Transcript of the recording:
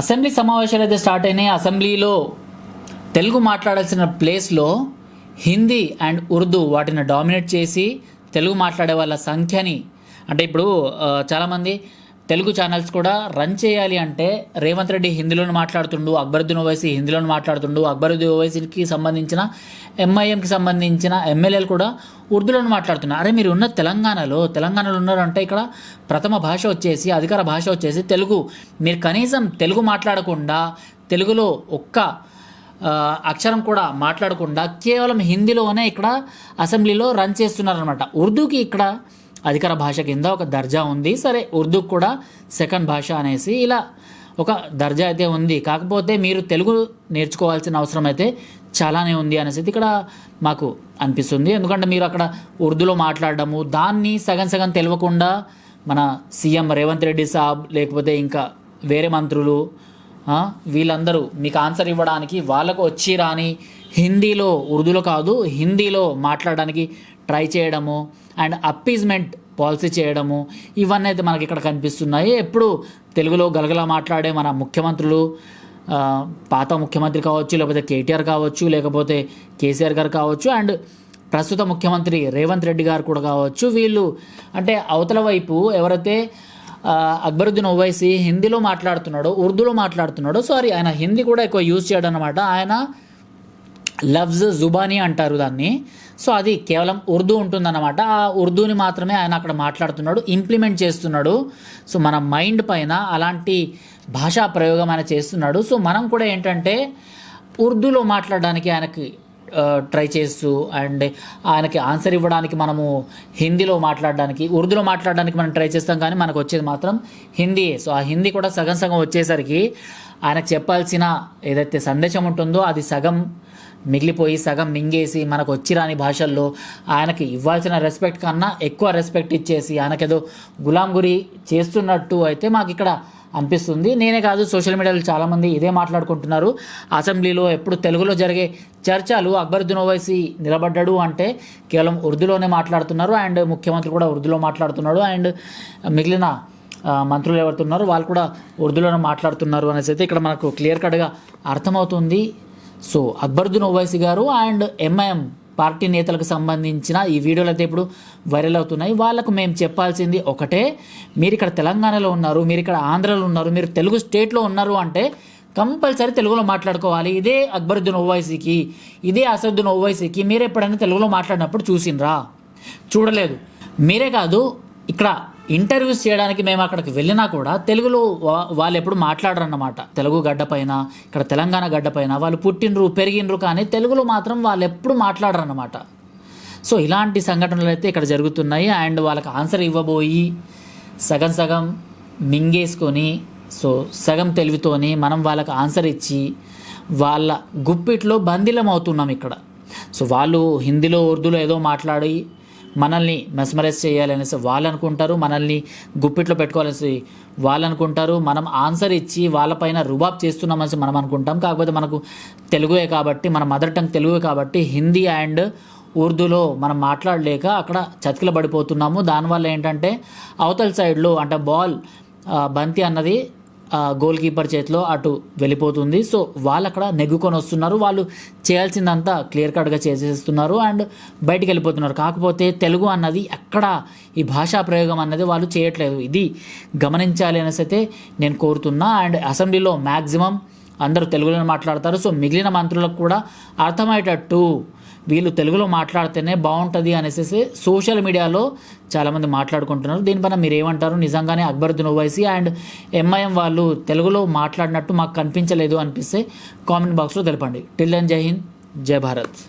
Assembly సమావేశాలు అయితే start అయినాయి. అసెంబ్లీలో తెలుగు మాట్లాడాల్సిన ప్లేస్లో హిందీ అండ్ ఉర్దూ వాటిని డామినేట్ చేసి తెలుగు మాట్లాడే వాళ్ళ సంఖ్యని అంటే ఇప్పుడు చాలామంది తెలుగు ఛానల్స్ కూడా రన్ చేయాలి అంటే రేవంత్ రెడ్డి హిందీలోనే మాట్లాడుతుండు అక్బరుద్దీన్ ఓవైసీ హిందీలోనే మాట్లాడుతుండు అక్బరుద్దీన్ ఓవైసీకి సంబంధించిన ఎంఐఎంకి సంబంధించిన ఎమ్మెల్యేలు కూడా ఉర్దూలోనే మాట్లాడుతున్నారు. అరే మీరు ఉన్న తెలంగాణలో తెలంగాణలో ఉన్నారంటే ఇక్కడ ప్రథమ భాష వచ్చేసి అధికార భాష వచ్చేసి తెలుగు. మీరు కనీసం తెలుగు మాట్లాడకుండా తెలుగులో ఒక్క అక్షరం కూడా మాట్లాడకుండా కేవలం హిందీలోనే ఇక్కడ అసెంబ్లీలో రన్ చేస్తున్నారనమాట ఉర్దూకి ఇక్కడ అధికార భాష కింద ఒక దర్జా ఉంది. సరే ఉర్దూకు కూడా సెకండ్ భాష అనేసి ఇలా ఒక దర్జా అయితే ఉంది. కాకపోతే మీరు తెలుగు నేర్చుకోవాల్సిన అవసరం అయితే చాలానే ఉంది అనేసి ఇక్కడ మాకు అనిపిస్తుంది. ఎందుకంటే మీరు అక్కడ ఉర్దూలో మాట్లాడడము దాన్ని సగం సగం తెలియకుండా మన సీఎం రేవంత్ రెడ్డి సాబ్ లేకపోతే ఇంకా వేరే మంత్రులు వీళ్ళందరూ మీకు ఆన్సర్ ఇవ్వడానికి వాళ్ళకు వచ్చి రాని హిందీలో ఉర్దూలో కాదు హిందీలో మాట్లాడడానికి ట్రై చేయడము అండ్ అప్పీజ్మెంట్ పాలసీ చేయడము ఇవన్నీ అయితే మనకి ఇక్కడ కనిపిస్తున్నాయి. ఎప్పుడు తెలుగులో గలగల మాట్లాడే మన ముఖ్యమంత్రులు పాత ముఖ్యమంత్రి కావచ్చు లేకపోతే కేటీఆర్ కావచ్చు లేకపోతే కేసీఆర్ గారు కావచ్చు అండ్ ప్రస్తుత ముఖ్యమంత్రి రేవంత్ రెడ్డి గారు కూడా కావచ్చు వీళ్ళు అంటే అవతల వైపు ఎవరైతే అక్బరుద్దీన్ ఓవైసీ హిందీలో మాట్లాడుతున్నాడో ఉర్దూలో మాట్లాడుతున్నాడో సారీ ఆయన హిందీ కూడా ఎక్కువ యూజ్ చేయడం అనమాట ఆయన లఫ్జ్ జుబానీ అంటారు దాన్ని. సో అది కేవలం ఉర్దూ ఉంటుందన్నమాట. ఆ ఉర్దూని మాత్రమే ఆయన అక్కడ మాట్లాడుతున్నాడు ఇంప్లిమెంట్ చేస్తున్నాడు. సో మన మైండ్ పైన అలాంటి భాషా ప్రయోగం ఆయన చేస్తున్నాడు. సో మనం కూడా ఏంటంటే ఉర్దూలో మాట్లాడడానికి ఆయనకి ట్రై చేస్తూ అండ్ ఆయనకి ఆన్సర్ ఇవ్వడానికి మనము హిందీలో మాట్లాడడానికి ఉర్దూలో మాట్లాడడానికి మనం ట్రై చేస్తాం కానీ మనకు వచ్చేది మాత్రం హిందీ. సో ఆ హిందీ కూడా సగం సగం వచ్చేసరికి ఆయనకు చెప్పాల్సిన ఏదైతే సందేశం ఉంటుందో అది సగం మిగిలిపోయి సగం మింగేసి మనకు వచ్చిరాని భాషల్లో ఆయనకి ఇవ్వాల్సిన రెస్పెక్ట్ కన్నా ఎక్కువ రెస్పెక్ట్ ఇచ్చేసి ఆయనకేదో గులాం గురి చేస్తున్నట్టు అయితే మాకు ఇక్కడ అనిపిస్తుంది. నేనే కాదు సోషల్ మీడియాలో చాలామంది ఇదే మాట్లాడుకుంటున్నారు. అసెంబ్లీలో ఎప్పుడు తెలుగులో జరిగే చర్చలు అక్బరుద్దీన్ ఓవైసీ నిలబడ్డాడు అంటే కేవలం ఉర్దూలోనే మాట్లాడుతున్నారు. అండ్ ముఖ్యమంత్రి కూడా ఉర్దూలో మాట్లాడుతున్నాడు. అండ్ మిగిలిన మంత్రులు ఎవరుతున్నారు? వాళ్ళు కూడా ఉర్దూలోనే మాట్లాడుతున్నారు అనేసి అయితే ఇక్కడ మనకు క్లియర్ కట్గా అర్థమవుతుంది. సో అక్బరుద్దీన్ ఓవైసీ గారు అండ్ ఎంఐఎం పార్టీ నేతలకు సంబంధించిన ఈ వీడియోలు అయితే ఇప్పుడు వైరల్ అవుతున్నాయి. వాళ్ళకు మేము చెప్పాల్సింది ఒకటే మీరు ఇక్కడ తెలంగాణలో ఉన్నారు మీరు ఇక్కడ ఆంధ్రలో ఉన్నారు మీరు తెలుగు స్టేట్లో ఉన్నారు అంటే కంపల్సరీ తెలుగులో మాట్లాడుకోవాలి. ఇదే అక్బరుద్దీన్ ఓవైసీకి ఇదే అసదుద్దీన్ ఓవైసీకి మీరు ఎప్పుడైనా తెలుగులో మాట్లాడినప్పుడు చూసిండ్రా? చూడలేదు. మీరే కాదు ఇక్కడ ఇంటర్వ్యూస్ చేయడానికి మేము అక్కడికి వెళ్ళినా కూడా తెలుగులో వా- వాళ్ళు ఎప్పుడు మాట్లాడరన్నమాట. తెలుగు గడ్డపైన ఇక్కడ తెలంగాణ గడ్డపైన వాళ్ళు పుట్టినరు పెరిగినరు కానీ తెలుగులో మాత్రం వాళ్ళు ఎప్పుడు మాట్లాడరన్నమాట. సో ఇలాంటి సంఘటనలు అయితే ఇక్కడ జరుగుతున్నాయి. అండ్ వాళ్ళకి ఆన్సర్ ఇవ్వబోయి సగం సగం మింగేసుకొని సో సగం తెలివితోని మనం వాళ్ళకి ఆన్సర్ ఇచ్చి వాళ్ళ గుప్పిట్లో బందీలం అవుతున్నాం ఇక్కడ. సో వాళ్ళు హిందీలో ఉర్దూలో ఏదో మాట్లాడి మనల్ని మెస్మరైజ్ చేయాలనేసి వాళ్ళు అనుకుంటారు మనల్ని గుప్పిట్లో పెట్టుకోవాలనేసి వాళ్ళు అనుకుంటారు మనం ఆన్సర్ ఇచ్చి వాళ్ళపైన రుబాబ్ చేస్తున్నామనేసి మనం అనుకుంటాం. కాకపోతే మనకు తెలుగుయే కాబట్టి మన మదర్ టంగ్ తెలుగే కాబట్టి హిందీ అండ్ ఉర్దూలో మనం మాట్లాడలేక అక్కడ చతికిల పడిపోతున్నాము. దానివల్ల ఏంటంటే అవతల సైడ్లో అంటే బాల్ బంతి అన్నది గోల్ కీపర్ చేతిలో అటు వెళ్ళిపోతుంది. సో వాళ్ళు అక్కడ నెగ్గుకొని వస్తున్నారు. వాళ్ళు చేయాల్సిందంతా క్లియర్ కట్గా చేసేస్తున్నారు అండ్ బయటికి వెళ్ళిపోతున్నారు. కాకపోతే తెలుగు అన్నది ఎక్కడ ఈ భాషా ప్రయోగం అన్నది వాళ్ళు చేయట్లేదు. ఇది గమనించాలి అనేసి అయితే నేను కోరుతున్నా. అండ్ అసెంబ్లీలో మ్యాక్సిమం అందరూ తెలుగులోనే మాట్లాడతారు. సో మిగిలిన మంత్రులకు కూడా అర్థమయ్యేటట్టు వీళ్ళు తెలుగులో మాట్లాడితేనే బాగుంటుంది అనేసి సోషల్ మీడియాలో చాలామంది మాట్లాడుకుంటున్నారు. దీనిపైన మీరు ఏమంటారు నిజంగానే అక్బరుద్దీన్ ఓవైసీ అండ్ ఎంఐఎం వాళ్ళు తెలుగులో మాట్లాడినట్టు మాకు కనిపించలేదు అనిపిస్తే కామెంట్ బాక్స్లో తెలపండి. టిల్ అండ్ జై హింద్ జై భారత్.